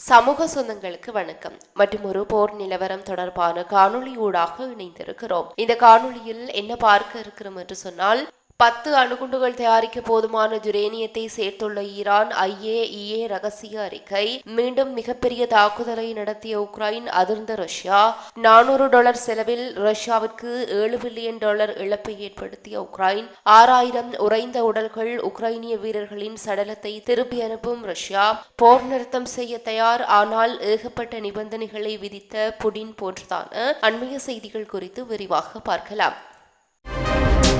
சமூக சொந்தங்களுக்கு வணக்கம். மற்றும் ஒரு போர் நிலவரம் தொடர்பான காணொளி ஊடாக இணைந்திருக்கிறோம். இந்த காணொளியில் என்ன பார்க்க இருக்கிறோம் என்று சொன்னால் பத்து அணுகுண்டுகள் தயாரிக்க போதுமான ஜுரேனியத்தை சேர்த்துள்ள ஈரான் ஐஏஇஏ ரகசிய அறிக்கை. மீண்டும் மிகப்பெரிய தாக்குதலை நடத்திய உக்ரைன் அதிர்ந்த ரஷ்யா. நானூறு டாலர் செலவில் ரஷ்யாவிற்கு ஏழு பில்லியன் டாலர் இழப்பை ஏற்படுத்திய உக்ரைன். ஆறாயிரம் உறைந்த உடல்கள் உக்ரைனிய வீரர்களின் சடலத்தை திருப்பி அனுப்பும் ரஷ்யா. போர் நிறுத்தம் செய்ய தயார் ஆனால் ஏகப்பட்ட நிபந்தனைகளை விதித்த புடின் போன்றதான. அண்மைய செய்திகள் குறித்து விரிவாக பார்க்கலாம்.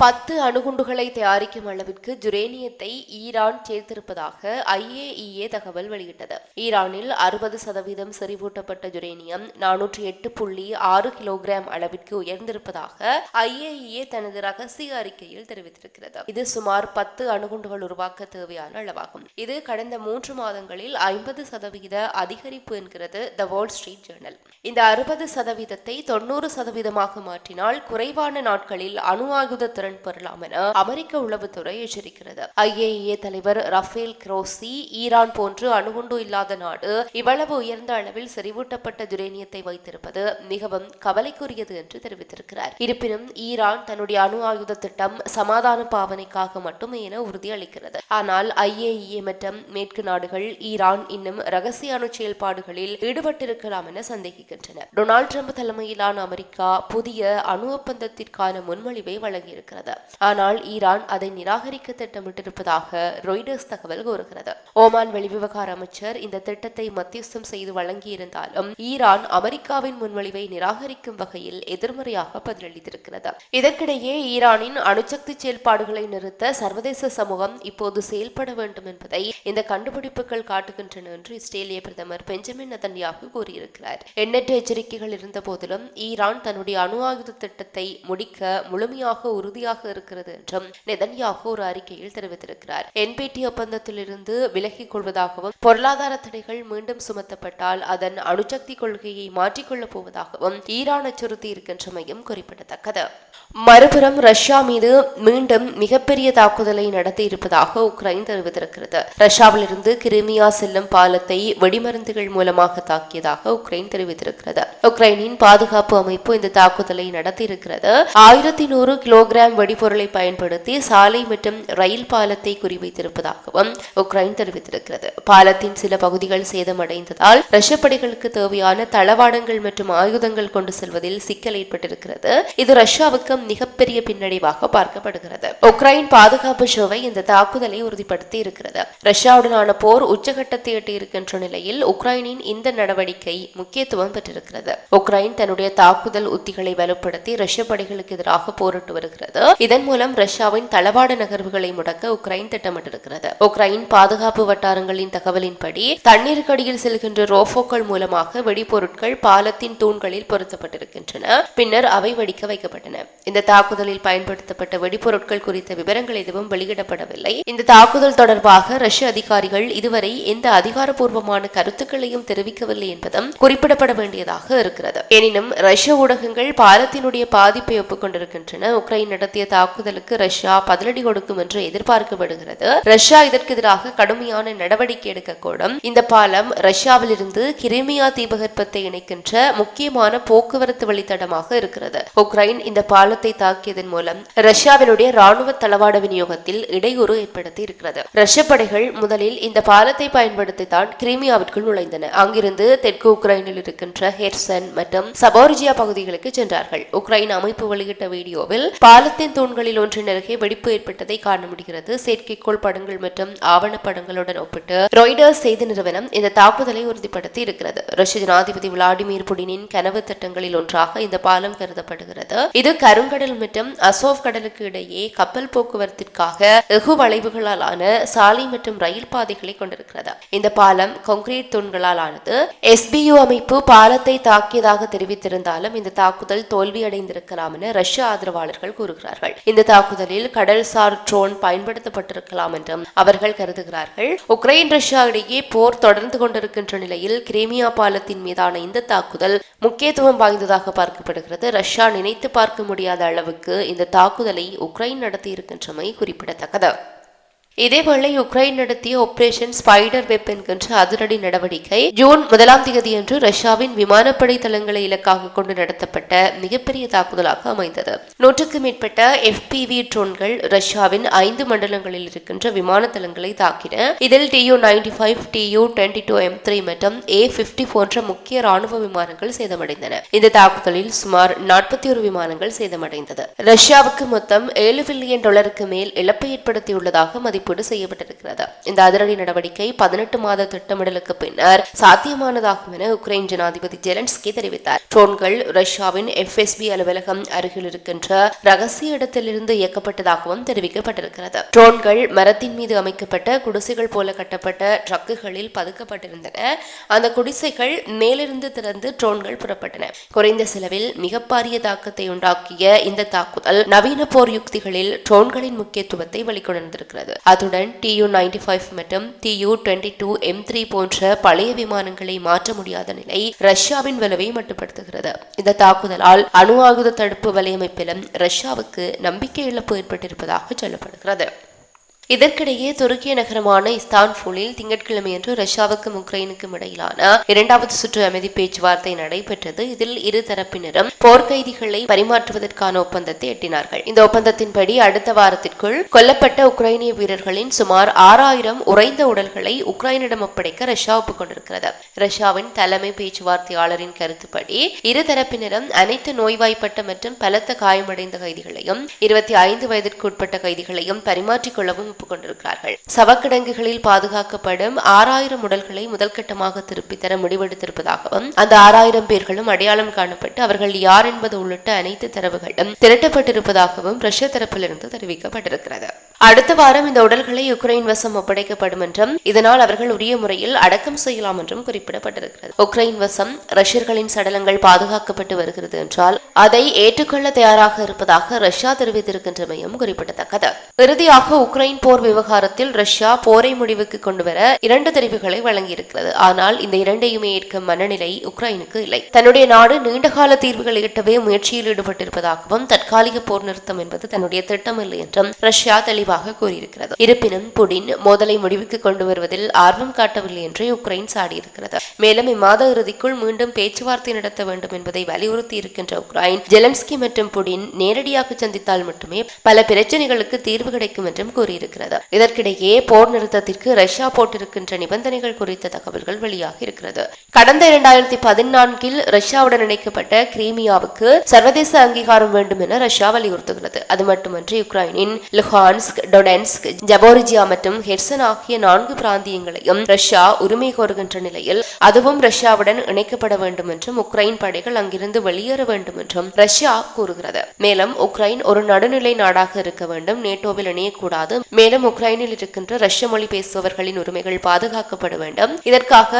பத்து அணுகுண்டுகளை தயாரிக்கும் அளவிற்கு ஜுரேனியத்தை ஈரான் சேர்த்திருப்பதாக ஐஏஇஏ தகவல் வெளியிட்டது. ஈரானில் அறுபது சதவீதம் செறிவூட்டப்பட்ட ஜுரேனியம் நானூற்றி எட்டு புள்ளி ஆறு கிலோகிராம் அளவிற்கு உயர்ந்திருப்பதாக ஐஏஇஏ தனது ரகசிய அறிக்கையில் தெரிவித்திருக்கிறது. இது சுமார் பத்து அணுகுண்டுகள் உருவாக்க தேவையான அளவாகும். இது கடந்த மூன்று மாதங்களில் ஐம்பது சதவீத அதிகரிப்பு என்கிறது த வால் ஸ்ட்ரீட் ஜேர்னல் இந்த அறுபது சதவீதத்தை தொண்ணூறு சதவீதமாக மாற்றினால் குறைவான நாட்களில் அணு ஆயுத திறன் பெறலாம் என அமெரிக்க உளவுத்துறை எச்சரிக்கிறது. ஐஏஏ தலைவர் ரஃபேல் குரோசி ஈரான் போன்று அணுகுண்டு இல்லாத நாடு இவ்வளவு உயர்ந்த அளவில் செறிவூட்டப்பட்ட யுரேனியத்தை வைத்திருப்பது மிகவும் கவலைக்குரியது என்று தெரிவித்திருக்கிறார். இருப்பினும் ஈரான் தன்னுடைய அணு ஆயுத திட்டம் சமாதான பாவனைக்காக மட்டுமே என உறுதியளிக்கிறது. ஆனால் ஐஏஇஏ மற்றும் மேற்கு நாடுகள் ஈரான் இன்னும் ரகசிய அணு செயல்பாடுகளில் ஈடுபட்டிருக்கலாம் என சந்தேகிக்கின்றன. டொனால்டு ட்ரம்ப் தலைமையிலான அமெரிக்கா புதிய அணு ஒப்பந்தத்திற்கான முன்மொழிவை வழங்கியிருக்கிறது. ஆனால் ஈரான் அதை நிராகரிக்க திட்டமிட்டிருப்பதாக ரொய்டர்ஸ் தகவல் கூறுகிறது. ஓமான் வெளிவிவகார அமைச்சர் இந்த திட்டத்தை மத்தியஸ்தம் செய்து வழங்கியிருந்தாலும் ஈரான் அமெரிக்காவின் முன்மொழிவை நிராகரிக்கும் வகையில் எதிர்மறையாக பதிலளித்திருக்கிறது. இதற்கிடையே ஈரானின் அணுசக்தி செயல்பாடுகளை நிறுத்த சர்வதேச சமூகம் இப்போது செயல்பட வேண்டும் என்பதை இந்த கண்டுபிடிப்புகள் காட்டுகின்றன என்று இஸ்ரேலிய பிரதமர் பெஞ்சமின் நதன்யாகு கூறியிருக்கிறார். எண்ணற்ற எச்சரிக்கைகள் இருந்த போதிலும் ஈரான் தன்னுடைய அணு ஆயுத திட்டத்தை முடிக்க முழுமையாக உறுதியாக உறுதியாக இருக்கிறது என்றும் நெதன்யாகு ஒரு அறிக்கையில் தெரிவித்திருக்கிறார். என்பிடி ஒப்பந்தத்திலிருந்து விலகிக் கொள்வதாகவும் பொருளாதார தடைகள் மீண்டும் சுமத்தப்பட்டால் அதன் அணுசக்தி கொள்கையை மாற்றிக்கொள்ளப் போவதாகவும் ஈரான் அச்சுறுத்தி இருக்கின்றமையும் குறிப்பிடத்தக்கது. மறுபுறம் ரஷ்யா மீது மீண்டும் மிகப்பெரிய தாக்குதலை நடத்தி இருப்பதாக உக்ரைன் தெரிவித்திருக்கிறது. ரஷ்யாவிலிருந்து கிரிமியா செல்லும் பாலத்தை வெடிமருந்துகள் மூலமாக தாக்கியதாக உக்ரைன் தெரிவித்திருக்கிறது. உக்ரைனின் பாதுகாப்பு அமைப்பு இந்த தாக்குதலை நடத்தியிருக்கிறது. ஆயிரத்தி நூறு கிலோகிராம் வெடிபொருளை பயன்படுத்தி சாலை மற்றும் ரயில் பாலத்தை குறிவைத்திருப்பதாகவும் உக்ரைன் தெரிவித்திருக்கிறது. பாலத்தின் சில பகுதிகள் சேதமடைந்ததால் ரஷ்ய படைகளுக்கு தேவையான தளவாடங்கள் மற்றும் ஆயுதங்கள் கொண்டு செல்வதில் சிக்கல் ஏற்பட்டிருக்கிறது. இது ரஷ்யாவுக்கு மிகப்பெரிய பின்னடைவாக பார்க்கப்படுகிறது. உக்ரைன் பாதுகாப்பு ஷோவை இந்த தாக்குதலை உறுதிப்படுத்தி இருக்கிறது. ரஷ்யாவுடனான போர் உச்சகட்டத்தை எட்டி இருக்கின்ற நிலையில் உக்ரைனின் இந்த நடவடிக்கை முக்கியத்துவம் பெற்றிருக்கிறது. உக்ரைன் தன்னுடைய தாக்குதல் உத்திகளை வலுப்படுத்தி ரஷ்ய படைகளுக்கு எதிராக போரிட்டு வருகிறது. இதன் மூலம் ரஷ்யாவின் தளவாட நகர்வுகளை முடக்க உக்ரைன் திட்டமிட்டிருக்கிறது. உக்ரைன் பாதுகாப்பு வட்டாரங்களின் தகவலின்படி தண்ணீருக்கடியில் செல்கின்ற ரோஃபோக்கள் மூலமாக வெடிபொருட்கள் பாலத்தின் தூண்களில் பொருத்தப்பட்டிருக்கின்றன. பின்னர் அவை வெடிக்க வைக்கப்பட்டன. இந்த தாக்குதலில் பயன்படுத்தப்பட்ட வெடிபொருட்கள் குறித்த விவரங்கள் எதுவும் வெளியிடப்படவில்லை. இந்த தாக்குதல் தொடர்பாக ரஷ்ய அதிகாரிகள் இதுவரை எந்த அதிகாரப்பூர்வமான கருத்துக்களையும் தெரிவிக்கவில்லை என்பதும் குறிப்பிடப்பட வேண்டியதாக இருக்கிறது. எனினும் ரஷ்ய ஊடகங்கள் பாலத்தினுடைய பாதிப்பை ஒப்புக்கொண்டிருக்கின்றன. உக்ரைன் நடத்திய நடத்திய தாக்குதலுக்கு ரஷ்யா பதிலடி கொடுக்கும் என்று எதிர்பார்க்கப்படுகிறது. ரஷ்யா இதற்கு எதிராக கடுமையான நடவடிக்கை எடுக்கக்கூடும். இந்த பாலம் ரஷ்யாவிலிருந்து கிரிமியா தீபகற்பத்தை இணைக்கின்ற முக்கியமான போக்குவரத்து வழித்தடமாக இருக்கிறது. உக்ரைன் இந்த பாலத்தை தாக்கியதன் மூலம் ரஷ்யாவினுடைய ராணுவ தளவாட விநியோகத்தில் இடையூறு ஏற்படுத்தி இருக்கிறது. ரஷ்ய படைகள் முதலில் இந்த பாலத்தை பயன்படுத்தி தான் கிரிமியாவிற்குள் நுழைந்தன. அங்கிருந்து தெற்கு உக்ரைனில் இருக்கின்ற ஹெர்சன் மற்றும் சபோர்ஜியா பகுதிகளுக்கு சென்றார்கள். உக்ரைன் அமைப்பு வெளியிட்ட வீடியோவில் பாலத்தின் தூண்களில் ஒன்றின் அருகே வெடிப்பு ஏற்பட்டதை காண முடிகிறது செயற்கைக்கோள் படங்கள் மற்றும் ஆவணப்படங்களுடன் ஒப்பிட்டு ராய்டர்ஸ் செய்தி நிறுவனம் இந்த தாக்குதலை உறுதிப்படுத்தி இருக்கிறது. ரஷ்ய ஜனாதிபதி விளாடிமிர் புடினின் கனவு திட்டங்களில் ஒன்றாக இந்த பாலம் கருதப்படுகிறது. இது கருங்கடல் மற்றும் அசோவ் கடலுக்கு இடையே கப்பல் போக்குவரத்திற்காக எகு வளைவுகளால் ஆன சாலை மற்றும் ரயில் பாதைகளை கொண்டிருக்கிறது. இந்த பாலம் கொங்கிரீட் தூண்களால் ஆனது எஸ்பியு அமைப்பு பாலத்தை தாக்கியதாக தெரிவித்திருந்தாலும் இந்த தாக்குதல் தோல்வியடைந்திருக்கலாம் என ரஷ்ய ஆதரவாளர்கள் கூறுகிறார் கூறுகிறார்கள். இந்த தாக்குதலில் கடல்சார் ட்ரோன் பயன்படுத்தப்பட்டிருக்கலாம் என்றும் அவர்கள் கருதுகிறார்கள். உக்ரைன் ரஷ்யா இடையே போர் தொடர்ந்து கொண்டிருக்கின்ற நிலையில் கிரேமியா பாலத்தின் மீதான இந்த தாக்குதல் முக்கியத்துவம் வாய்ந்ததாக பார்க்கப்படுகிறது. ரஷ்யா நினைத்து பார்க்க முடியாத அளவுக்கு இந்த தாக்குதலை உக்ரைன் நடத்தியிருக்கின்றமை குறிப்பிடத்தக்கது. இதேவேளை உக்ரைன் நடத்திய ஆபரேஷன் ஸ்பைடர் வெப் என்கின்ற அதிரடி நடவடிக்கை ஜூன் முதலாம் தேதியன்று ரஷ்யாவின் விமானப்படை தளங்களை இலக்காக கொண்டு நடத்தப்பட்ட மிகப்பெரிய தாக்குதலாக அமைந்தது. நூற்றுக்கும் மேற்பட்ட எஃபிவி ட்ரோன்கள் ரஷ்யாவின் ஐந்து மண்டலங்களில் இருக்கின்ற விமான தளங்களை தாக்கின. இதில் Tu ninety five Tu twenty two M three மற்றும் ஏ பிப்டி போன்ற முக்கிய ராணுவ விமானங்கள் சேதமடைந்தன. இந்த தாக்குதலில் சுமார் நாற்பத்தி ஒரு விமானங்கள் சேதமடைந்தது. ரஷ்யாவுக்கு மொத்தம் ஏழு பில்லியன் டாலருக்கு மேல் இழப்பை ஏற்படுத்தியுள்ளதாக மதிப்பு மதிப்பீடு செய்யப்பட்டிருக்கிறது. இந்த அதிரடி நடவடிக்கை பதினெட்டு மாத திட்டமிடலுக்கு பின்னர் சாத்தியமானதாகும் என உக்ரைன் ஜனாதிபதி ஜெலன்ஸ்கி தெரிவித்தார். ட்ரோன்கள் ரஷ்யாவின் எஃப்எஸ்பி அலுவலகம் அருகில் இருக்கின்ற ரகசிய இடத்திலிருந்து இயக்கப்பட்டதாகவும் தெரிவிக்கப்பட்டிருக்கிறது. ட்ரோன்கள் மரத்தின் மீது அமைக்கப்பட்ட குடிசைகள் போல கட்டப்பட்ட ட்ரக்குகளில் பதுக்கப்பட்டிருந்தன. அந்த குடிசைகள் மேலிருந்து திறந்து ட்ரோன்கள் புறப்பட்டன. குறைந்த செலவில் மிக பாரிய தாக்கத்தை உண்டாக்கிய இந்த தாக்குதல் நவீன போர் யுக்திகளில் ட்ரோன்களின் முக்கியத்துவத்தை வெளிக்கொணர்ந்திருக்கிறது அத்துடன் டியூ நைன்டி ஃபைவ் மற்றும் Tu twenty two M three போன்ற பழைய விமானங்களை மாற்ற முடியாத நிலை ரஷ்யாவின் விளைவை மட்டுப்படுத்துகிறது. இந்த தாக்குதலால் அணு ஆயுத தடுப்பு வலையமைப்பிலும் ரஷ்யாவுக்கு நம்பிக்கை இழப்பு ஏற்பட்டிருப்பதாக சொல்லப்படுகிறது. இதற்கிடையே துருக்கிய நகரமான இஸ்தான்புலில் திங்கட்கிழமையன்று ரஷ்யாவுக்கும் உக்ரைனுக்கும் இடையிலான இரண்டாவது சுற்று அமைதி பேச்சுவார்த்தை நடைபெற்றது. இதில் இரு தரப்பினரும் போர்க்கைதிகளை பரிமாற்றுவதற்கான ஒப்பந்தத்தை எட்டினார்கள். இந்த ஒப்பந்தத்தின்படி அடுத்த வாரத்திற்குள் கொல்லப்பட்ட உக்ரைனிய வீரர்களின் சுமார் ஆறாயிரம் உறைந்த உடல்களை உக்ரைனிடம் ஒப்படைக்க ரஷ்யா ஒப்புக்கொண்டிருக்கிறது ரஷ்யாவின் தலைமை பேச்சுவார்த்தையாளரின் கருத்துப்படி இரு தரப்பினரும் அனைத்து நோய்வாய்ப்பட்ட மற்றும் பலத்த காயமடைந்த கைதிகளையும் இருபத்தி ஐந்து வயதிற்கு உட்பட்ட கைதிகளையும் பரிமாற்றிக் கொள்ளவும் ஒப்புக்கொண்டிருக்கிறார்கள் சவக்கிடங்குகளில் பாதுகாக்கப்படும் ஆறாயிரம் உடல்களை முதல் கட்டமாக தர முடிவெடுத்திருப்பதாகவும் அந்த ஆறாயிரம் பேர்களும் அடையாளம் காணப்பட்டு அவர்கள் யார் என்பது உள்ளிட்ட அனைத்து தரவுகளும் திரட்டப்பட்டிருப்பதாகவும் ரஷ்ய தரப்பிலிருந்து தெரிவிக்கப்பட்டிருக்கிறது. அடுத்த வாரம் இந்த உடல்களை உக்ரைன் வசம் ஒப்படைக்கப்படும் என்றும் இதனால் அவர்கள் உரிய முறையில் அடக்கம் செய்யலாம் என்றும் குறிப்பிடப்பட்டிருக்கிறது. உக்ரைன் வசம் ரஷ்யர்களின் சடலங்கள் பாதுகாக்கப்பட்டு வருகிறது என்றால் அதை ஏற்றுக்கொள்ள தயாராக இருப்பதாக ரஷ்யா தெரிவித்திருக்கின்றமையும் குறிப்பிடத்தக்கது. இறுதியாக உக்ரைன் போர் விவகாரத்தில் ரஷ்யா போரை முடிவுக்கு கொண்டுவர இரண்டு தெரிவுகளை வழங்கியிருக்கிறது. ஆனால் இந்த இரண்டையுமே ஏற்கும் மனநிலை உக்ரைனுக்கு இல்லை. தன்னுடைய நாடு நீண்டகால தீர்வுகளை எட்டவே முயற்சியில் ஈடுபட்டிருப்பதாகவும் தற்காலிக போர் நிறுத்தம் என்பது தன்னுடைய திட்டம் இல்லை என்றும் ரஷ்யா தெளிவாக கூறியிருக்கிறது. இருப்பினும் புடின் மோதலை முடிவுக்கு கொண்டு வருவதில் ஆர்வம் காட்டவில்லை என்று உக்ரைன் சாடியிருக்கிறது. மேலும் இம்மாத இறுதிக்குள் மீண்டும் பேச்சுவார்த்தை நடத்த வேண்டும் என்பதை வலியுறுத்தி இருக்கின்ற உக்ரைன் ஜெலன்ஸ்கி மற்றும் புடின் நேரடியாக சந்தித்தால் மட்டுமே பல பிரச்சனைகளுக்கு தீர்வு கிடைக்கும் என்றும் கூறியிருக்கிறது. இதற்கிடையே போர் நிறுத்தத்திற்கு ரஷ்யா போட்டிருக்கின்ற நிபந்தனைகள் குறித்த தகவல்கள் வெளியாகி இருக்கிறது. கடந்த இரண்டாயிரத்தி பதினான்கில் ரஷ்யாவுடன் இணைக்கப்பட்ட கிரீமியாவுக்கு சர்வதேச அங்கீகாரம் வேண்டும் என ரஷ்யா வலியுறுத்துகிறது. அது மட்டுமன்றி யுக்ரைனின் லுஹான்ஸ்க் டொடென்ஸ்க் ஜபோரிஜியா மற்றும் ஹெர்சன் ஆகிய நான்கு பிராந்தியங்களையும் ரஷ்யா உரிமை கோருகின்ற நிலையில் அதுவும் ரஷ்யாவுடன் இணைக்கப்பட வேண்டும் என்றும் உக்ரைன் படைகள் அங்கிருந்து வெளியேற வேண்டும் என்றும் ரஷ்யா கூறுகிறது. மேலும் உக்ரைன் ஒரு நடுநிலை நாடாக இருக்க வேண்டும் நேட்டோவில் இணையக்கூடாது. மேலும் உக்ரைனில் இருக்கின்ற ரஷ்ய மொழி பேசுபவர்களின் உரிமைகள் பாதுகாக்கப்பட வேண்டும். இதற்காக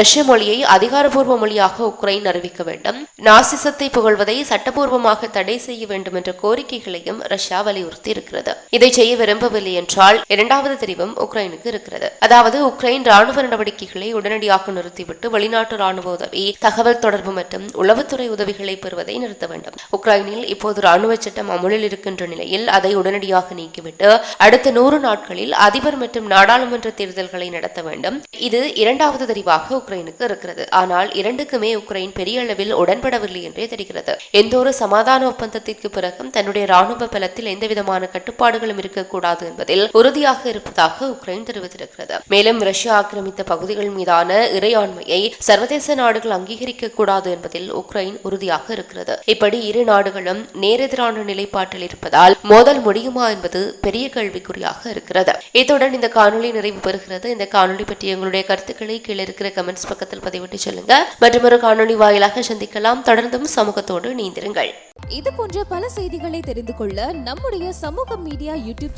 ரஷ்ய மொழியை அதிகாரப்பூர்வ மொழியாக உக்ரைன் அறிவிக்க வேண்டும். நாசிசத்தை புகழ்வதை சட்டபூர்வமாக தடை செய்ய வேண்டும் என்ற கோரிக்கைகளையும் ரஷ்யா வலியுறுத்தி இருக்கிறது இதை செய்ய விரும்பவில்லை என்றால் இரண்டாவது தெரிவும் உக்ரைனுக்கு இருக்கிறது. அதாவது உக்ரைன் ராணுவ நடவடிக்கைகளை உடனடியாக நிறுத்திவிட்டு வெளிநாட்டு ராணுவ உதவி தகவல் தொடர்பு மற்றும் உளவுத்துறை உதவிகளை பெறுவதை நிறுத்த வேண்டும். உக்ரைனில் இப்போது ராணுவ சட்டம் அமுலில் இருக்கின்ற நிலையில் அதை உடனடியாக நீக்கிவிட்டு அடுத்த நூறு நாட்களில் அதிபர் மற்றும் நாடாளுமன்ற தேர்தல்களை நடத்த வேண்டும். இது இரண்டாவது தெரிவாக உக்ரைனுக்கு இருக்கிறது. ஆனால் இரண்டுக்குமே உக்ரைன் பெரிய அளவில் உடன்படவில்லை என்றே தெரிகிறது. எந்த ஒரு சமாதான ஒப்பந்தத்திற்கு பிறகும் தன்னுடைய ராணுவ பலத்தில் எந்தவிதமான கட்டுப்பாடுகளும் இருக்க செல்லக்கூடாது என்பதில் உறுதியாக இருப்பதாக உக்ரைன் தெரிவித்திருக்கிறது. மேலும் ரஷ்யா ஆக்கிரமித்த பகுதிகள் மீதான இறையாண்மையை சர்வதேச நாடுகள் அங்கீகரிக்க கூடாது என்பதில் உக்ரைன் உறுதியாக இருக்கிறது. இப்படி இரு நாடுகளும் நேரெதிரான நிலைப்பாட்டில் இருப்பதால் மோதல் முடியுமா என்பது பெரிய கேள்விக்குறியாக இருக்கிறது. இத்துடன் இந்த காணொலி நிறைவு பெறுகிறது. இந்த காணொலி பற்றி உங்களுடைய கருத்துக்களை கீழே இருக்கிற கமெண்ட்ஸ் பக்கத்தில் பதிவிட்டு சொல்லுங்க. மற்றும் ஒரு காணொளி வாயிலாக சந்திக்கலாம். தொடர்ந்தும் சமூகத்தோடு நீந்திருங்கள். இது போன்ற பல செய்திகளை தெரிந்து கொள்ள நம்முடைய சமூக மீடியா யூடியூப்